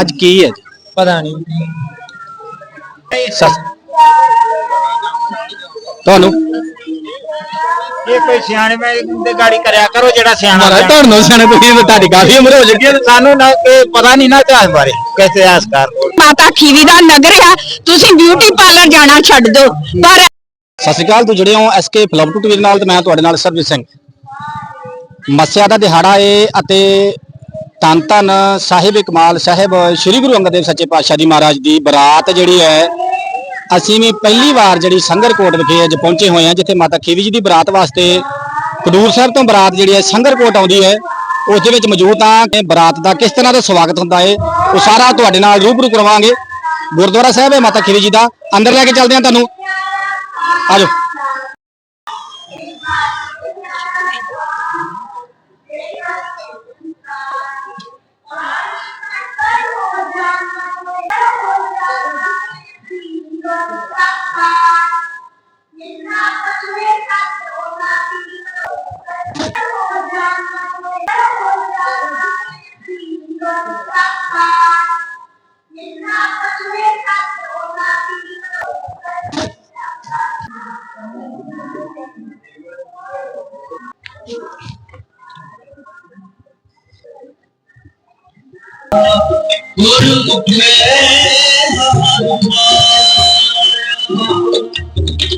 ਅੱਜ ਕੀ ਹੈ ਜੀ? ਪਤਾ ਨਹੀਂ। ਸਸ- ਤੁਹਾਨੂੰ? ਇਹ ਕੋਈ ਸਿਆਣੇ ਮੈਂ ਦੇ ਗਾੜੀ ਕਰਿਆ ਕਰੋ ਜਿਹੜਾ ਸਿਆਣਾ ਮਹਾਰਾਜ ਤੁਹਾਨੂੰ ਸਿਆਣੇ ਤੁਸੀਂ ਤਾਂ ਤੁਹਾਡੀ ਕਾਫੀ ਉਮਰ ਹੋ ਚੁੱਕੀ ਹੈ ਤੇ ਸਾਨੂੰ ਨਾ ਇਹ ਪਤਾ ਨਹੀਂ ਨਾ ਇਤਿਹਾਸ ਬਾਰੇ ਕਿਸੇ ਇਤਿਹਾਸਕਾਰ ਕੋਲ ਮਾਤਾ ਖੀਰੀ ਦਾ ਨਗਰ ਆ ਤੁਸੀਂ ਬਿਊਟੀ ਪਾਰਲਰ ਜਾਣਾ ਛੱਡ ਦਿਓ ਪਰ ਸਤਿ ਸ਼੍ਰੀ ਅਕਾਲ ਤੁਸੀਂ ਜੁੜੇ ਹੋ ਐਸਕੇ ਫਲੱਪ ਟੂ ਟੀਵੀ ਨਾਲ ਤੇ ਮੈਂ ਤੁਹਾਡੇ ਨਾਲ ਸਰਬਜੀਤ ਸਿੰਘ। ਮੱਸਿਆ ਦਾ ਦਿਹਾੜਾ ਏ ਅਤੇ ਧੰਨ ਧੰਨ ਸਾਹਿਬ ਕਮਾਲ ਸਾਹਿਬ, ਸ੍ਰੀ ਗੁਰੂ ਅੰਗਦ ਦੇਵ ਸੱਚੇ ਪਾਤਸ਼ਾਹ ਜੀ ਮਹਾਰਾਜ ਦੀ ਬਰਾਤ ਜਿਹੜੀ ਹੈ, ਅਸੀਂ ਵੀ ਪਹਿਲੀ ਵਾਰ ਜਿਹੜੀ ਸੰਗਰਕੋਟ ਵਿਖੇ ਅੱਜ ਪਹੁੰਚੇ ਹੋਏ ਹਾਂ, ਜਿੱਥੇ ਮਾਤਾ ਖੀਵੀ ਜੀ ਦੀ ਬਰਾਤ ਵਾਸਤੇ ਖਡੂਰ ਸਾਹਿਬ ਤੋਂ ਬਰਾਤ ਜਿਹੜੀ ਹੈ ਸੰਗਰਕੋਟ ਆਉਂਦੀ ਹੈ, ਉਸ ਦੇ ਵਿੱਚ ਮੌਜੂਦ ਹਾਂ ਕਿ ਬਰਾਤ ਦਾ ਕਿਸ ਤਰ੍ਹਾਂ ਦਾ ਸਵਾਗਤ ਹੁੰਦਾ ਹੈ, ਉਹ ਸਾਰਾ ਤੁਹਾਡੇ ਨਾਲ ਰੂਬਰੂ ਕਰਵਾਵਾਂਗੇ ਗੁਰਦੁਆਰਾ ਸਾਹਿਬ ਹੈ ਮਾਤਾ ਖੀਵੀ ਜੀ ਦਾ, ਅੰਦਰ ਲੈ ਕੇ ਚੱਲਦੇ ਹਾਂ ਤੁਹਾਨੂੰ। ਆਜੋ Guru Guru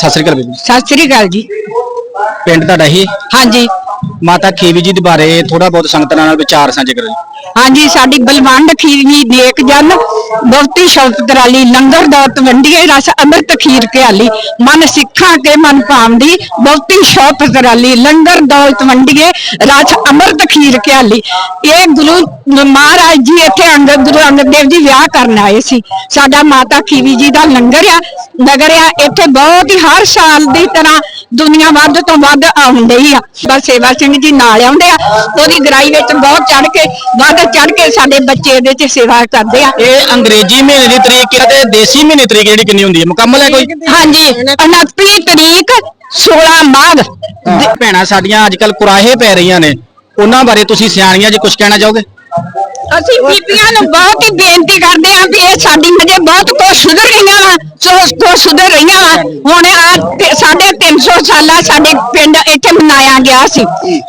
ਸਤਿ ਸ੍ਰੀ ਅਕਾਲ ਬੀਬੀ ਸਤਿ ਸ੍ਰੀ ਅਕਾਲ ਜੀ। ਪਿੰਡ ਤੁਹਾਡਾ ਹੀ? ਹਾਂਜੀ। ਮਾਤਾ ਖੇਵੀ ਜੀ ਦੇ ਬਾਰੇ ਥੋੜਾ ਬਹੁਤ ਸੰਗਤਾਂ ਨਾਲ ਵਿਚਾਰ ਸਾਂਝੇ ਕਰੋ ਜੀ। ਹਾਂਜੀ, ਸਾਡੀ ਬਲਵੰਡ ਖੀਰੀ ਦੇਖ ਜਨ ਬਹੁਤੀ ਸ਼ੌਕਤ ਰਾਲੀ ਲੰਗਰ ਦੌਤ ਵੰਡੀਏ ਰਸ, ਅੰਮ੍ਰਿਤ ਖੀਰ ਕਿਆਲੀ ਮਨ ਸਿੱਖਾਂ ਕੇ ਮਨ ਭਾਵਦੀ ਬਹੁਤੀ ਸ਼ੌਕਤ ਰਾਲੀ ਲੰਗਰ ਦੌਲਤ ਵੰਡੀਏ ਰਸ, ਅੰਮ੍ਰਿਤ ਖੀਰ ਕਿਆਲੀ ਇਹ ਗੁਰੂ ਮਹਾਰਾਜ ਜੀ ਇੱਥੇ ਅੰਗਦ, ਗੁਰੂ ਅੰਗਦ ਦੇਵ ਜੀ ਵਿਆਹ ਕਰਨ ਆਏ ਸੀ। ਸਾਡਾ ਮਾਤਾ ਖੀਵੀ ਜੀ ਦਾ ਲੰਗਰ ਆ, ਨਗਰ ਆ, ਇੱਥੇ ਬਹੁਤ ਹੀ ਹਰ ਸਾਲ ਦੀ ਤਰ੍ਹਾਂ ਦੁਨੀਆ ਵੱਧ ਤੋਂ ਵੱਧ ਆਉਂਦੇ ਹੀ ਆ। ਬਸ ਸੇਵਾ ਸਿੰਘ ਜੀ ਨਾਲ ਆਉਂਦੇ ਆ, ਉਹਦੀ ਗਰਾਈ ਵਿੱਚ ਬਹੁਤ ਚੜ ਕੇ ਵੱਧ ਚੜ ਕੇ ਸਾਡੇ ਬੱਚੇ ਇਹਦੇ ਚ ਸੇਵਾ ਕਰਦੇ ਆ। ਇਹ ਅੰਗਰੇਜ਼ੀ ਮਹੀਨੇ ਦੀ ਤਰੀਕ ਹੈ ਤੇ ਦੇਸੀ ਮਹੀਨੇ ਦੀ ਤਰੀਕ ਜਿਹੜੀ ਕਿੰਨੀ ਹੁੰਦੀ ਹੈ ਮੁਕੰਮਲ ਹੈ ਕੋਈ? ਹਾਂਜੀ 29 ਤਰੀਕ 16 ਮਾਘ। ਦੇ- ਭੈਣਾਂ ਸਾਡੀਆਂ ਅੱਜ ਕੱਲ ਕੁਰਾਹੇ ਪੈ ਰਹੀਆਂ ਨੇ। ਉਹਨਾਂ ਬਾਰੇ ਤੁਸੀਂ ਸਿਆਣੀਆਂ ਜੀ ਕੁਝ ਕਹਿਣਾ ਚਾਹੋਗੇ? ਅਸੀਂ ਬੀਬੀਆਂ ਨੂੰ ਬਹੁਤ ਹੀ ਬੇਨਤੀ ਕਰਦੇ ਹਾਂ ਵੀ ਇਹ ਸਾਡੀ ਮਜੇ ਬਹੁਤ ਕੁਝ ਸੁਧਰ ਰਹੀਆਂ ਵਾ ਸੋ ਕੁਝ ਸੁਧਰ ਰਹੀਆਂ। ਵਾ ਹੁਣ ਆ 300 ਸਾਲਾ ਸਾਡੇ ਪਿੰਡ ਇੱਥੇ ਮਨਾਇਆ ਗਿਆ ਸੀ।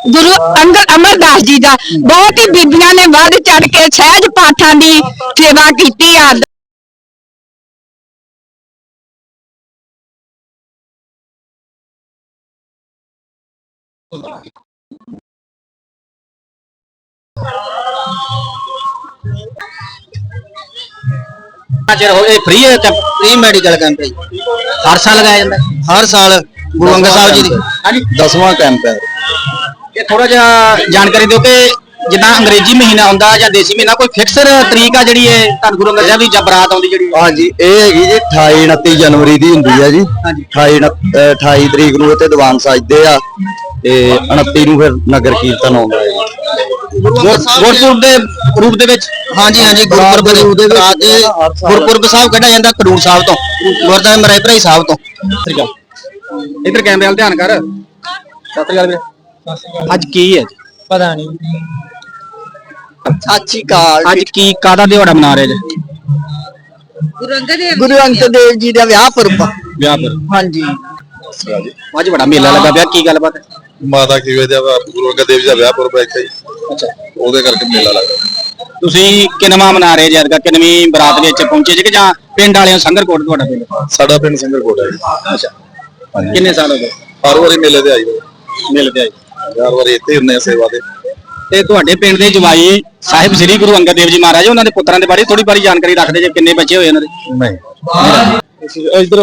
ਗੁਰੂ ਅੰਗਦ ਅਮਰਦਾਸ ਜੀ ਦਾ ਬਹੁਤ ਹੀ ਬੀਬੀਆਂ ਨੇ ਵੱਧ ਚੜ ਕੇ ਸਹਿਜ ਪਾਠਾਂ ਦੀ ਸੇਵਾ ਕੀਤੀ ਆ। ਚਿਰ ਹੋ ਇਹ ਫ੍ਰੀ ਹੈ ਫ੍ਰੀ ਮੈਡੀਕਲ ਕੈਂਪ ਹੈ ਹਰ ਸਾਲ ਲਗਾਇਆ ਜਾਂਦਾ ਹੈ? ਹਰ ਸਾਲ ਗੁਰੂ ਅੰਗਦ ਸਾਹਿਬ ਜੀ ਦੀ। ਹਾਂਜੀ। 10ਵਾਂ ਕੈਂਪ ਹੈ। ਇਹ ਥੋੜਾ ਜਿਹਾ ਜਾਣਕਾਰੀ ਦਿਓ ਕਿ ਜਿੱਦਾਂ ਅੰਗਰੇਜ਼ੀ ਮਹੀਨਾ ਹੁੰਦਾ ਜਾਂ ਦੇਸੀ ਮਹੀਨਾ ਕੋਈ ਫਿਕਸ ਤਰੀਕ ਆ ਜਿਹੜੀ ਹੈ ਧੰਨ ਗੁਰੂ ਅੰਗਦ ਸਾਹਿਬ ਦੀ ਜਾਂ ਬਰਾਤ ਆਉਂਦੀ ਜਿਹੜੀ? ਹਾਂਜੀ ਇਹ ਹੈਗੀ ਜੀ 28 29 ਜਨਵਰੀ ਦੀ ਹੁੰਦੀ ਹੈ ਜੀ। ਹਾਂਜੀ। 28 ਉਨੱਤ- ਅਹ 28 ਤਰੀਕ ਨੂੰ ਇੱਥੇ ਦੀਵਾਨ ਸਜਦੇ ਆ ਤੇ 29 ਨੂੰ ਫਿਰ ਨਗਰ ਕੀਰਤਨ ਆਉਂਦਾ ਹੈ ਗੁਰਪੁਰਬ ਦੇ ਰੂਪ ਦੇ ਵਿੱਚ? ਹਾਂਜੀ ਹਾਂਜੀ ਗੁਰਪੁਰਬ ਦੇ ਉਹਦੇ ਵਿੱਚ ਗੁਰਪੁਰਬ ਸਾਹਿਬ ਕੱਢਿਆ ਜਾਂਦਾ ਖਡੂਰ ਸਾਹਿਬ ਤੋਂ ਗੁਰਦੁਆਰਾ ਮਰਾਈ ਭਰਾਈ ਸਾਹਿਬ ਤੋਂ। ਸ਼੍ਰੀ ਅਕਾਲ ਇਧਰ ਕੈਮਰੇ ਵੱਲ ਧਿਆਨ ਕਰ। ਸਤਿ ਸ਼੍ਰੀ ਅਕਾਲ ਵੀਰੇ। ਅੱਜ ਕੀ ਹੈ? ਜੀ? ਪਤਾ ਨਹੀਂ। ਸ਼੍ਰੀ ਅਕਾਲ ਅੱਜ ਕੀ ਕਾਦਾ ਦਿਹਾੜਾ ਮਨਾ ਰਹੇ ਜੀ? ਗੁਰੂ ਅੰਗਦ ਦੇਵ ਜੀ ਦਾ ਵਿਆਹ ਪੁਰਬ ਵਿਆਹ ਪਰ ਹਾਂਜੀ। ਅੱਜ ਬੜਾ ਮੇਲਾ ਲੱਗਾ ਪਿਆ ਕੀ ਗੱਲਬਾਤ ਹੈ? ਮਾਤਾ ਖੀਵੇ ਦਾ ਗੁਰੂ ਅੰਗਦ ਦੇਵ ਜੀ ਦਾ ਵਿਆਹ ਪੁਰਬ ਹੈ ਇੱਥੇ। ਅੱਛਾ। ਉਹਦੇ ਕਰਕੇ ਮੇਲਾ ਲੱਗਦਾ ਤੁਸੀਂ ਕਿੰਨਵਾਂ ਮਨਾ ਰਹੇ ਜੀ ਅੱਜ ਕਿੰਨਵੀਂ ਬਰਾਤ ਵਿੱਚ ਪਹੁੰਚੇ ਜੀ ਕਿ ਜਾਂ ਪਿੰਡ ਵਾਲਿਆਂ ਸੰਗਰਕੋਟ ਤੁਹਾਡਾ ਪਿੰਡ? ਸਾਡਾ ਪਿੰਡ ਸੰਗਰਕੋਟ ਹੈ ਜੀ। ਅੱਛਾ। ਕਿੰਨੇ ਸਾਲ ਹੋ ਗਏ? ਹਰ ਵਾਰੀ ਮੇਲੇ ਤੇ ਆਈ ਮਿਲਦੇ ਆਏ ਹਰ ਵਾਰੀ ਇੱਥੇ ਹੀ ਹੁੰਦੇ ਆ ਸੇਵਾ ਤੇ ਤੇ ਤੁਹਾਡੇ ਪਿੰਡ ਦੇ ਜਵਾਈ ਸਾਹਿਬ ਸ੍ਰੀ ਗੁਰੂ ਅੰਗਦ ਦੇਵ ਜੀ ਮਹਾਰਾਜ ਉਹਨਾਂ ਦੇ ਪੁੱਤਰਾਂ ਦੇ ਬਾਰੇ ਥੋੜੀ ਬਾਰੀ ਜਾਣਕਾਰੀ ਰੱਖਦੇ ਜੇ ਕਿੰਨੇ ਬੱਚੇ ਹੋਏ ਉਹਨਾਂ ਦੇ? ਨਹੀਂ। ਇਧਰ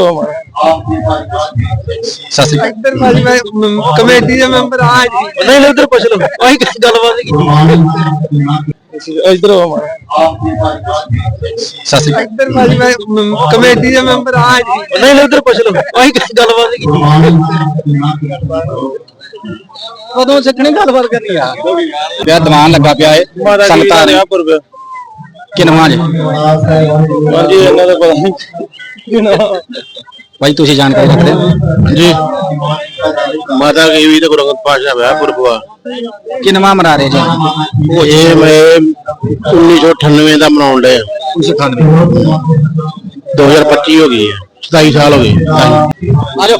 ਸਤਿ ਸ੍ਰੀ ਅਕਾਲ। ਇੱਧਰ ਭਾਜੀ ਮੈਂ ਕਮੇਟੀ ਦੇ ਮੈਂਬਰ ਆ ਜੀ। ਨਹੀਂ ਨਹੀਂ ਉਧਰ ਪੁੱਛ ਲਓ। ਉਹੀ ਗੱਲਬਾਤ ਇਧਰ ਸਤਿ ਸ੍ਰੀ ਅਕਾਲ। ਇੱਧਰ ਭਾਜੀ ਮੈਂ ਕਮੇਟੀ ਦੇ ਮੈਂਬਰ ਆ ਜੀ। ਨਹੀਂ ਨਹੀਂ ਉਧਰ ਪੁੱਛ ਲਓ। ਉਹੀ ਗੱਲਬਾਤ ਉਦੋਂ ਸਿੱਖਣੀ ਗੱਲਬਾਤ ਕਰਨੀ ਆ? ਦੀਵਾਨ ਲੱਗਾ ਪਿਆ ਏ ਸੰਗਤਾਂ ਨੇ ਕਿਨਵਾ ਜੀ? ਹਾਂਜੀ ਇਹਨਾਂ ਦਾ ਪਤਾ ਨਹੀਂ। ਭਾਈ ਤੁਸੀਂ ਜਾਣਕਾਰੀ ਰੱਖਦੇ ਹੋ? ਜੀ। ਮਾਤਾ ਕੀ ਵੀ ਤੇ ਗੁਰੂ ਅੰਗਦ ਪਾਸ਼ਾ ਵਿਆਹ ਪੁਰਬਵਾ ਕਿਨਵਾ ਮਰਾ ਰਹੇ ਜੀ? ਉਹ ਇਹ ਮੈਂ 1998 ਦਾ ਮਨਾਉਣ ਡਏ ਆ 2025 ਹੋ ਗਈ ਹੈ। 27 ਸਾਲ ਹੋ ਗਏ। ਆ ਜਾਓ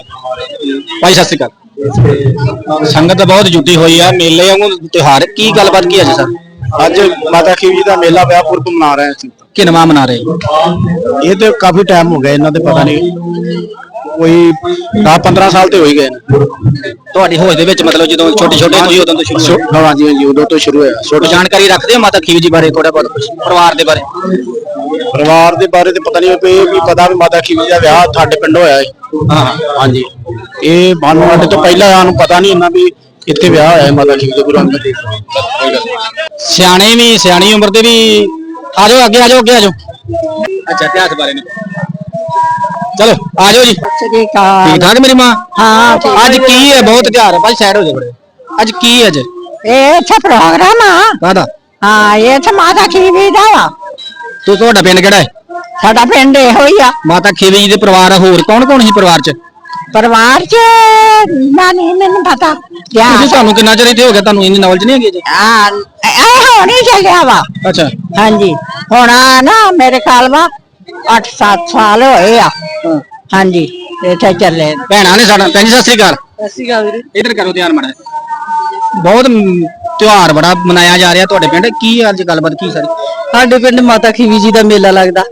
ਭਾਈ ਸਤਿ ਸ੍ਰੀ ਅਕਾਲ। ਸੰਗਤ ਬਹੁਤ ਜੁਟੀ ਹੋਈ ਆ ਮੇਲੇ ਵਾਂਗੂ ਤਿਉਹਾਰ। ਕੀ ਗੱਲਬਾਤ ਕੀ ਹੈ ਜੀ ਸਰ? ਅੱਜ ਮਾਤਾ ਖੀਵੀ ਜੀ ਦਾ ਮੇਲਾ ਵਿਆਹ ਪੁਰਬ ਮਨਾ ਰਹੇ ਸੀ ਕਿਨਵਾ ਮਨਾ ਰਹੇ ਇਹ ਤੇ ਕਾਫੀ ਟਾਈਮ ਹੋ ਗਿਆ ਇਹਨਾਂ ਦੇ ਪਤਾ ਨਹੀਂ ਕੋਈ 10 15 ਸਾਲ ਤੇ ਹੋ ਹੀ ਗਏ ਨੇ। ਤੁਹਾਡੀ ਹੋਸ਼ ਦੇ ਵਿੱਚ ਮਤਲਬ ਜਦੋਂ ਛੋਟੇ ਛੋਟੇ ਤੁਸੀਂ ਉਦੋਂ ਤੋਂ ਸ਼ੁਰੂ ਹੋਏ? ਹਾਂ ਹਾਂਜੀ ਉਦੋਂ ਤੋਂ ਸ਼ੁਰੂ ਹੋਇਆ। ਛੋਟੀ ਜਾਣਕਾਰੀ ਰੱਖਦੇ ਹੋ ਮਾਤਾ ਖੀਵ ਜੀ ਬਾਰੇ ਥੋੜਾ ਬਹੁਤ ਪਰਿਵਾਰ ਦੇ ਬਾਰੇ? ਪਰਿਵਾਰ ਦੇ ਬਾਰੇ ਤੇ ਪਤਾ ਨਹੀਂ ਪਈ ਵੀ ਪਤਾ ਵੀ ਮਾਤਾ ਖੀਵੀ ਜੀ ਦਾ ਵਿਆਹ ਸਾਡੇ ਪਿੰਡ ਹੋਇਆ ਹੈ। ਹਾਂ ਹਾਂਜੀ ਇਹ ਸਾਡੇ ਤੋਂ ਪਹਿਲਾਂ ਸਾਨੂੰ ਪਤਾ ਨਹੀਂ ਇੰਨਾ ਵੀ ਇੱਥੇ ਵਿਆਹ ਹੋਇਆ ਹੈ ਮਾਤਾ ਖੀਵੀ ਦੇ ਗੁਰੂ ਅੰਗਦ ਦੇਵ ਜੀ। ਸਿਆਣੇ ਵੀ ਸਿਆਣੀ ਉਮਰ ਦੇ ਵੀ ਆ ਜਾਓ ਅੱਗੇ ਆ ਜਾਓ ਅੱਗੇ ਆ ਜਾਓ ਅੱਛਾ ਇਤਿਹਾਸ ਬਾਰੇ ਨਹੀਂ ਚਲੋ ਆ ਜਾਓ ਜੀ ਸ੍ਰੀ ਅਕਾਲ। ਠੀਕ ਠਾਕ ਮੇਰੀ ਮਾਂ? ਹਾਂ ਠੀਕ ਅੱਜ ਕੀ ਹੈ? ਬਹੁਤ ਤਿਉਹਾਰ ਹੈ ਭਾਈ ਸਾਈਡ ਹੋ ਜਾ ਬੜੇ। ਅੱਜ ਕੀ ਹੈ ਅੱਜ? ਇਹ ਇੱਥੇ ਪ੍ਰੋਗਰਾਮ ਆ। ਕਾਹਦਾ? ਹਾਂ ਇਹ ਇੱਥੇ ਮਾਤਾ ਖੀਵੀ ਦਾ ਵਾ। ਤੂੰ ਤੁਹਾਡਾ ਪਿੰਡ ਕਿਹੜਾ ਹੈ? ਸਾਡਾ ਪਿੰਡ ਇਹੋ ਹੀ ਆ। ਮਾਤਾ ਖੀਵੀ ਜੀ ਦੇ ਪਰਿਵਾਰ ਹੋਰ ਕੌਣ ਕੌਣ ਸੀ ਪਰਿਵਾਰ ਚ? ਪਰਿਵਾਰ ਚ ਨਾ ਨਹੀਂ ਮੈਨੂੰ ਪਤਾ। ਕਿਆ ਤੁਸੀਂ ਤੁਹਾਨੂੰ ਕਿੰਨਾ ਚਿਰ ਇੱਥੇ ਹੋ ਗਿਆ? ਤੁਹਾਨੂੰ ਇੰਨੀ ਨੌਲੇਜ ਨਹੀਂ ਹੈਗੀ ਜੀ ਆ ਇਹ ਹੁਣ ਚੱਲਿਆ ਵਾ। ਅੱਛਾ। ਹਾਂਜੀ। ਹੁਣ ਆ ਨਾ ਮੇਰੇ ਖਿਆਲ ਵਾ 8-7 ਸਾਲ ਹੋਏ ਆ। ਹਾਂਜੀ ਇੱਥੇ ਚੱਲੇ। ਭੈਣਾਂ ਨੇ ਸਾਡਾ ਭੈਣ ਜੀ ਸਤਿ ਸ੍ਰੀ ਅਕਾਲ। ਸਤਿ ਸ਼੍ਰੀ ਅਕਾਲ ਵੀਰੇ। ਇਧਰ ਕਰੋ ਧਿਆਨ ਮੜਾ ਬਹੁਤ ਮ, ਤਿਉਹਾਰ ਬੜਾ ਮਨਾਇਆ ਜਾ ਰਿਹਾ ਤੁਹਾਡੇ ਪਿੰਡ। ਕੀ ਅੱਜ ਗੱਲਬਾਤ ਕੀ ਸਾਰੀ? ਸਾਡੇ ਪਿੰਡ ਮਾਤਾ ਖੀਵੀ ਜੀ ਦਾ ਮੇਲਾ ਲੱਗਦਾ।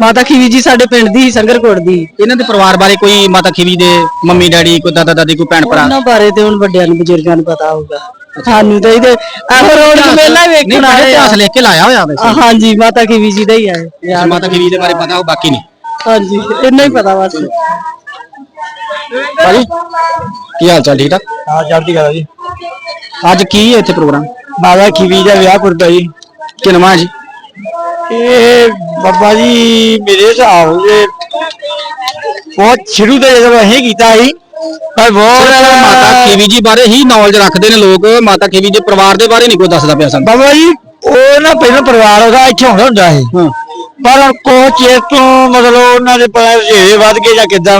ਮਾਤਾ ਖੀਵੀ ਜੀ ਸਾਡੇ ਪਿੰਡ ਦੀ ਸੰਗਰਕੋਟ ਦੀ। ਇਹਨਾਂ ਦੇ ਪਰਿਵਾਰ ਬਾਰੇ ਕੋਈ ਮਾਤਾ ਖੀਵੀ ਦੇ ਮੰਮੀ ਡੈਡੀ ਕੋਈ ਦਾਦਾ ਦਾਦੀ ਕੋਈ ਭੈਣ ਭਰਾ ਉਹਨਾਂ ਬਾਰੇ ਤੇ ਹੁਣ ਵੱਡਿਆਂ ਨੂੰ ਬਜ਼ੁਰਗਾਂ ਨੂੰ ਪਤਾ ਹੋਊਗਾ। ਸਾਨੂੰ ਤਾਂ ਇਹਦੇ ਇਹੋ ਰੋਡ ਮੇਲਾ ਨਹੀਂ ਵੇਖਣ ਬੜਾ ਆਏ ਆ ਇਤਿਹਾਸ ਲਿਖ ਕੇ ਲਾਇਆ ਹੋਇਆ ਵੈਸੇ। ਆ, ਹਾਂਜੀ ਮਾਤਾ ਖੀਵੀ ਜੀ ਦਾ ਹੀ ਆ ਇਹ। ਮਾਤਾ ਖੀਵੀ ਦੇ ਬਾਰੇ ਪਤਾ ਉਹ ਬਾਕੀ ਨਹੀਂ। ਹਾਂਜੀ ਇੰਨਾ ਹੀ ਪਤਾ ਬਸ। ਭਾਜੀ ਕੀ ਹਾਲ ਚਾਲ ਠੀਕ ਠਾਕ? ਹਾਂ ਚੜ੍ਹਦੀ ਕਲਾ ਜੀ। ਅੱਜ ਕੀ ਹੈ ਇੱਥੇ ਪ੍ਰੋਗਰਾਮ? ਮਾਤਾ ਖੀਵੀ ਦਾ ਵਿਆਹ ਪੁਰਬ ਜੀ। ਕਿਨਵਾ ਜੀ? ਇਹ ਬਾਬਾ ਜੀ ਮੇਰੇ ਹਿਸਾਬ ਦੇ ਬਹੁਤ ਸ਼ੁਰੂ ਤੋਂ ਜਦੋਂ ਅਸੀਂ ਕੀਤਾ ਸੀ ਪਰ ਬਹੁਤ ਮਾਤਾ ਖੀਵੀ ਜੀ ਬਾਰੇ ਹੀ ਨੌਲੇਜ ਰੱਖਦੇ ਨੇ ਲੋਕ। ਮਾਤਾ ਖੀਵੀ ਦੇ ਪਰਿਵਾਰ ਦੇ ਬਾਰੇ ਨਹੀਂ ਕੋਈ ਦੱਸਦਾ ਪਿਆ ਸਾਨੂੰ। ਬਾਬਾ ਜੀ ਉਹ ਨਾ ਪਹਿਲਾਂ ਪਰਿਵਾਰ ਉਹਦਾ ਇੱਥੇ ਹੁੰਦਾ ਹੁੰਦਾ ਸੀ। ਪਰ ਕੋ ਚਿਰ ਤੋਂ ਮਤਲਬ ਉਹਨਾਂ ਦੇ ਪਤਾ ਰੇਵੇ ਵੱਧ ਗਏ ਜਾਂ ਕਿਦਾਂ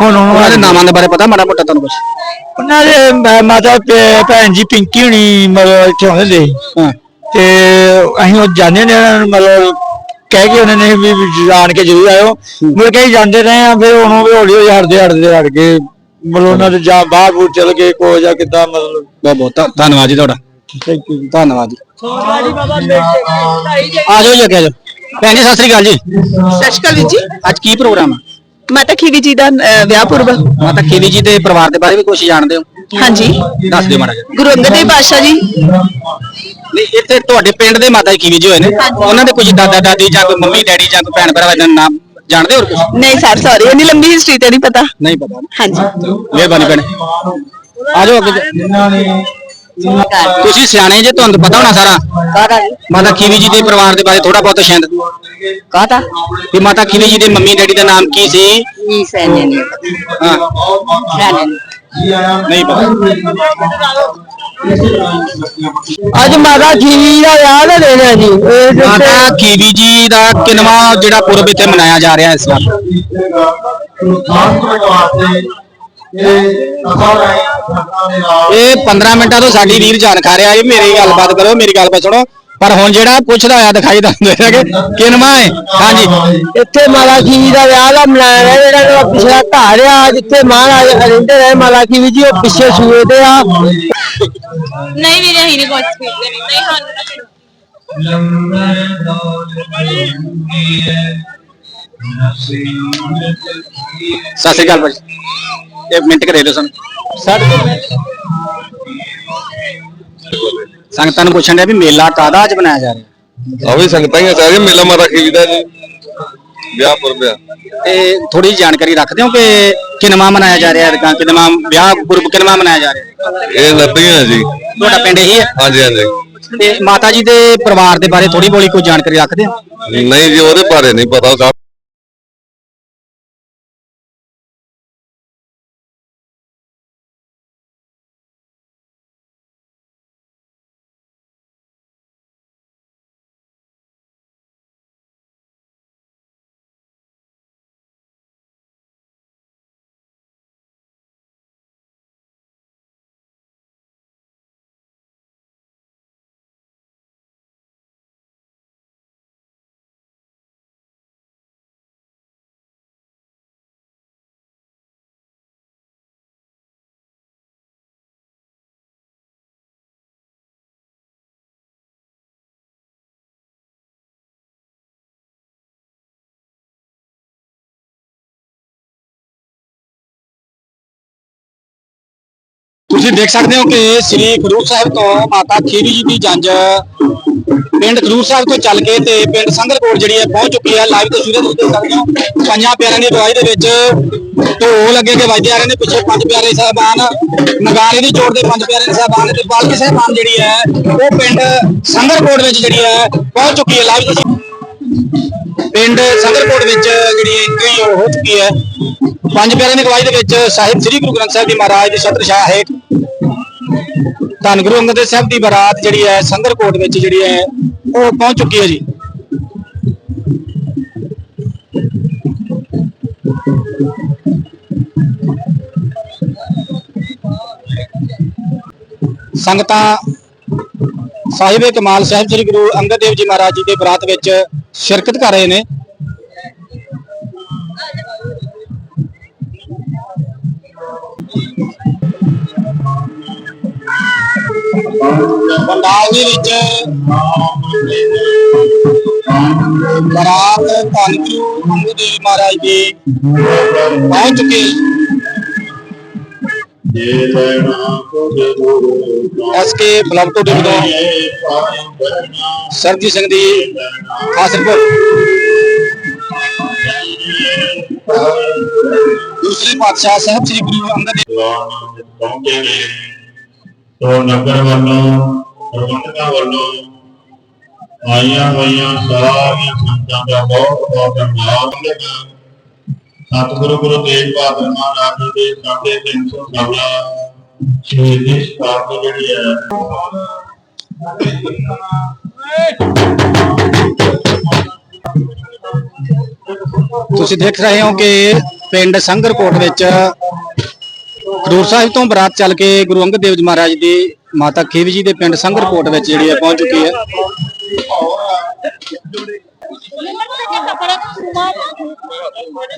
ਹੁਣ ਉਹਨਾਂ ਦੇ ਨਾਮਾਂ ਦੇ ਬਾਰੇ ਪਤਾ ਮਾੜਾ ਮੋਟਾ ਤੁਹਾਨੂੰ ਕੁਝ ਉਹਨਾਂ ਦੇ ਮਾਤਾ ਭੈਣ ਜੀ ਪਿੰਕੀ ਹੁਣੀ ਮਤਲਬ ਇੱਥੇ ਹੁੰਦੇ ਹੁੰਦੇ ਸੀ। ਤੇ ਅਸੀਂ ਉਹ ਜਾਂਦੇ ਨੇ ਮਤਲਬ ਕਹਿ ਕੇ ਉਹਨਾਂ ਨੇ ਵੀ ਜਾਣ ਕੇ ਜ਼ਰੂਰ ਆਇਓ। ਮੁੜ ਕੇ ਜਾਂਦੇ ਰਹੇ ਆ ਫਿਰ ਉਹਨੂੰ ਵੀ ਹੌਲੀ ਹੌਲੀ ਹਟਦੇ ਹਟਦੇ ਹਟ ਕੇ ਮਤਲਬ ਉਹਨਾਂ ਦੇ ਜਾਂ ਬਾਹਰ ਬੂਰ ਚਲ ਗਏ ਕੋ ਜਾਂ ਕਿਦਾਂ ਮਤਲਬ। ਬਹੁਤ ਬਹੁਤ ਧੰਨ- ਧੰਨਵਾਦ ਜੀ ਤੁਹਾਡਾ। ਥੈਂਕ ਯੂ ਧੰਨਵਾਦ ਜੀ। ਆ ਜਾਓ ਜੀ ਅੱਗੇ ਆ ਜਾਓ। ਭੈਣ ਜੀ ਸਤਿ ਸ੍ਰੀ ਅਕਾਲ ਜੀ। ਸਤਿ ਸ਼੍ਰੀ ਅਕਾਲ ਜੀ। ਅੱਜ ਕੀ ਪ੍ਰੋਗਰਾਮ ਆ? ਮਾਤਾ ਖੀਵੀ ਜੀ ਦਾ ਅਹ, ਵਿਆਹ ਪੁਰਬ। ਮਾਤਾ ਖੀਵੀ ਜੀ ਦੇ ਪਰਿਵਾਰ ਦੇ ਬਾਰੇ ਵੀ ਕੁਝ ਜਾਣਦੇ ਹੋ? ਹਾਂਜੀ। ਦੱਸ ਦਿਓ ਮਾੜਾ ਜਿਹਾ। ਗੁਰੂ ਅੰਗਦ ਦੇਵ ਪਾਤਸ਼ਾਹ ਜੀ। ਨਹੀਂ ਇੱਥੇ ਤੁਹਾਡੇ ਪਿੰਡ ਦੇ ਮਾਤਾ ਜੀ ਖੀਵੀ ਜੀ ਹੋਏ ਨੇ। ਉਹਨਾਂ ਦੇ ਕੁਝ ਦਾਦਾ ਦਾਦੀ ਜਾਂ ਕੋਈ ਮੰਮੀ ਡੈਡੀ ਜਾਂ ਕੋਈ ਭੈਣ ਭਰਾ ਦਾ ਨਾਮ ਜਾਣਦੇ ਹੋ ਹੋਰ ਕੁਝ ਨਹੀਂ ਸਰ ਸੌਰੀ ਇੰਨੀ ਲੰਬੀ ਹਿਸਟਰੀ ਤੇ ਨਹੀਂ ਪਤਾ। ਨਹੀਂ ਪਤਾ ਹਾਂਜੀ। ਮਿਹਰਬਾਨੀ ਭੈਣੇ। ਆ ਜਾਓ ਅੱਗੇ ਤੁਸੀਂ ਸਿਆਣੇ ਜੇ ਤੁਹਾਨੂੰ ਪਤਾ ਹੋਣਾ ਸਾਰਾ। ਕਾਹਦਾ ਜੀ? ਮਾਤਾ ਖੀਵੀ ਜੀ ਦੇ ਪਰਿਵਾਰ ਦੇ ਬਾਰੇ ਥੋੜਾ ਬਹੁਤ ਸ਼ਾਇਦ ਕਾਹਦਾ? ਵੀ ਮਾਤਾ ਖੀਵੀ ਜੀ ਦੇ ਮੰਮੀ ਡੈਡੀ ਦਾ ਨਾਮ ਕੀ ਸੀ? ਇਹ ਸੈਨੇ ਨੇ? ਹਾਂ। ਸੈਨੇ ਨੇ। ਨਹੀਂ ਪਤਾ। ਅੱਜ ਮਾਤਾ ਖੀਵੀ ਦਾ ਵਿਆਹ ਦਾ ਦਿਨ ਹੈ ਜੀ। ਇਹ ਮਾਤਾ ਖੀਵੀ ਜੀ ਦਾ ਕਿਨਵਾ ਜਿਹੜਾ ਪੁਰਬ ਇੱਥੇ ਮਨਾਇਆ ਜਾ ਰਿਹਾ ਇਸ ਵਾਰ? ਇਹ 15 ਮਿੰਟਾਂ ਤੋਂ ਸਾਡੀ ਵੀਰ ਜਾਣ ਖਾ ਰਿਹਾ ਇਹ ਮੇਰੀ ਗੱਲਬਾਤ ਕਰੋ ਮੇਰੀ ਗੱਲਬਾਤ ਸੁਣੋ। ਪਰ ਹੁਣ ਜਿਹੜਾ ਪੁੱਛਦਾ ਹੋਇਆ ਦਿਖਾਈ ਦਿੰਦਾ ਹੈ ਕਿ ਕਿਨਵਾ ਹੈ? ਹਾਂਜੀ। ਇੱਥੇ ਮਾਲਾ ਖੀਵੀ ਦਾ ਵਿਆਹ ਦਾ ਮਨਾਇਆ ਗਿਆ ਜਿਹੜਾ ਪਿਛਲਾ ਘਰ ਆ। ਜਿੱਥੇ ਮਹਾਰਾਜ ਰਹਿੰਦੇ ਰਹੇ ਮਾਲਾ ਖੀਵੀ ਜੀ ਉਹ ਪਿੱਛੇ ਸੂਏ ਤੇ ਆ। ਨਹੀਂ ਵੀਰੇ ਅਸੀਂ ਨਹੀਂ ਕੁਝ ਖਰੀਦਦੇ ਨਹੀਂ ਨਹੀਂ ਸਾਨੂੰ ਨਾ ਖਰੀਦੋ। ਸਤਿ ਸ੍ਰੀ ਅਕਾਲ ਭਾਜੀ। ਇੱਕ ਮਿੰਟ ਕਰੇ ਦਿਓ ਸਾਨੂੰ। ਸੰਗਤਾਂ ਨੂੰ ਪੁੱਛਣ ਡਿਆ ਵੀ ਮੇਲਾ ਕਾਹਦਾ ਅੱਜ ਮਨਾਇਆ ਜਾ ਰਿਹਾ? ਆ ਵੀ ਸੰਗਤਾਂ ਹੀ ਆ ਸਾਰੀਆਂ ਮੇਲਾ ਮਾਤਾ ਖੀਵੀ ਦਾ ਜੀ। ਵਿਆਹ ਪੁਰਬ ਆ। ਤੇ ਥੋੜੀ ਜਾਣਕਾਰੀ ਰੱਖਦੇ ਹੋ ਕਿ ਕਿਨਵਾ ਮਨਾਇਆ ਜਾ ਰਿਹਾ ਹੈ ਕਿਨਵਾ ਵਿਆਹ ਪੁਰਬ ਕਿਨਵਾ ਮਨਾਇਆ ਜਾ ਰਿਹਾ ਹੈ? ਇਹ ਨਦੀਆਂ ਜੀ। ਤੁਹਾਡਾ ਪਿੰਡ ਇਹੀ ਹੈ? ਹਾਂਜੀ ਹਾਂਜੀ। ਤੇ ਮਾਤਾ ਜੀ ਦੇ ਪਰਿਵਾਰ ਦੇ ਬਾਰੇ ਥੋੜੀ ਬੋਲੀ ਕੋਈ ਜਾਣਕਾਰੀ ਰੱਖਦੇ ਹੋ? ਨਹੀਂ ਜੀ ਉਹਦੇ ਬਾਰੇ ਨਹੀਂ ਪਤਾ। ਤੁਸੀਂ ਦੇਖ ਸਕਦੇ ਹੋ ਕਿ ਸ੍ਰੀ ਖਡੂਰ ਸਾਹਿਬ ਤੋਂ ਮਾਤਾ ਖੀਰੀ ਜੀ ਦੀ ਜੰਜ ਪਿੰਡ ਖਡੂਰ ਸਾਹਿਬ ਤੋਂ ਚੱਲ ਕੇ ਤੇ ਪਿੰਡ ਸੰਗਰਕੋਟ ਜਿਹੜੀ ਹੈ ਪਹੁੰਚ ਚੁੱਕੀ ਹੈ। ਲਾਈਵ ਤਸਵੀਰਾਂ ਤੁਸੀਂ ਦੇਖ ਸਕਦੇ ਹੋ। ਪੰਜਾਂ ਪਿਆਰਿਆਂ ਦੀ ਅਗਵਾਈ ਦੇ ਵਿੱਚ ਢੋਲ ਅੱਗੇ ਕੇ ਵੱਜਦੇ ਆ ਰਹੇ ਨੇ। ਪਿੱਛੇ ਪੰਜ ਪਿਆਰੇ ਸਾਹਿਬਾਨ ਨਗਾਰੇ ਦੀ ਜੋੜ ਦੇ ਪੰਜ ਪਿਆਰੇ ਸਾਹਿਬਾਨ ਤੇ ਬਾਲਕੀ ਸਾਹਿਬਾਨ ਜਿਹੜੀ ਹੈ, ਉਹ ਪਿੰਡ ਸੰਗਰਕੋਟ ਵਿੱਚ ਜਿਹੜੀ ਹੈ ਪਹੁੰਚ ਚੁੱਕੀ ਹੈ। ਲਾਈਵ ਤੁਸੀਂ ਪਿੰਡ ਸੰਗਰਕੋਟ ਵਿੱਚ ਜਿਹੜੀ ਐਂਟਰੀ ਹੋ ਚੁੱਕੀ ਹੈ। ਪੰਜ ਪਿਆਰਿਆਂ ਦੀ ਅਗਵਾਈ ਦੇ ਵਿੱਚ ਸਾਹਿਬ ਸ੍ਰੀ ਗੁਰੂ ਗ੍ਰੰਥ ਸਾਹਿਬ ਜੀ ਮਹਾਰਾਜ ਦੀ ਛਤਰ ਛਾਇਆ ਹੈ ਧੰਨ ਗੁਰੂ ਅੰਗਦ ਦੇਵ ਸਾਹਿਬ ਦੀ ਬਰਾਤ ਜਿਹੜੀ ਹੈ ਸੰਗਰਕੋਟ ਵਿੱਚ ਜਿਹੜੀ ਹੈ, ਉਹ ਪਹੁੰਚ ਚੁੱਕੀ ਹੈ ਜੀ। ਸੰਗਤਾਂ ਸਾਹਿਬ ਕਮਾਲ ਸਾਹਿਬ ਸ੍ਰੀ ਗੁਰੂ ਅੰਗਦ ਦੇਵ ਜੀ ਮਹਾਰਾਜ ਜੀ ਦੇ ਬਰਾਤ ਵਿੱਚ ਸ਼ਿਰਕਤ ਕਰ ਰਹੇ ਨੇ। ਪੰਡਾਲ ਦੇ ਵਿੱਚ ਬਰਾਤ ਧੰਨ ਗੁਰੂ ਅੰਗਦ ਦੇਵ ਮਹਾਰਾਜ ਦੀ ਪਹੁੰਚ ਕੇ ਚੁੱਕੀ ਐਸਕੇ ਬਲਬਟੋ ਦੇ ਵੱਲੋਂ ਸਰਜੀਤ ਸਿੰਘ ਦੀ ਖਾਸ ਦੂਸਰੇ ਪਾਤਸ਼ਾਹ ਸਾਹਿਬ ਸ੍ਰੀ ਗੁਰੂ ਅੰਗਦ ਦੇਵ ਪਹੁੰਚੇ ਨੇ ਤੋ ਨਗਰ ਵੱਲੋਂ ਪ੍ਰਬੰਧਕਾਂ ਵੱਲੋਂ ਆਈਆਂ ਹੋਈਆਂ ਸਾਰੀਆਂ ਸੰਗਤਾਂ ਦਾ ਬਹੁਤ ਬਹੁਤ ਧੰਨਵਾਦ। ਸਤਿਗੁਰੂ ਗੁਰੂ ਤੇਗ ਬਹਾਦਰ ਮਹਾਰਾਜ ਜੀ ਦੇ ਸਾਢੇ ਤਿੰਨ ਸੌ ਸਾਲਾ ਸ਼ਹੀਦੀ ਸਤਾਬਦੀ ਜਿਹੜੀ ਹੈ। ਤੁਸੀਂ ਦੇਖ ਰਹੇ ਹੋ ਕਿ ਪਿੰਡ ਸੰਗਰਕੋਟ ਵਿੱਚ ਖਡੂਰ ਸਾਹਿਬ ਤੋਂ ਬਰਾਤ ਚੱਲ ਕੇ ਗੁਰੂ ਅੰਗਦ ਦੇਵ ਜੀ ਮਹਾਰਾਜ ਦੀ ਮਾਤਾ ਖੀਵ ਜੀ ਦੇ ਪਿੰਡ ਸੰਗਰਕੋਟ ਵਿੱਚ ਜਿਹੜੀ ਹੈ ਪਹੁੰਚ ਚੁੱਕੀ ਹੈ। তোমার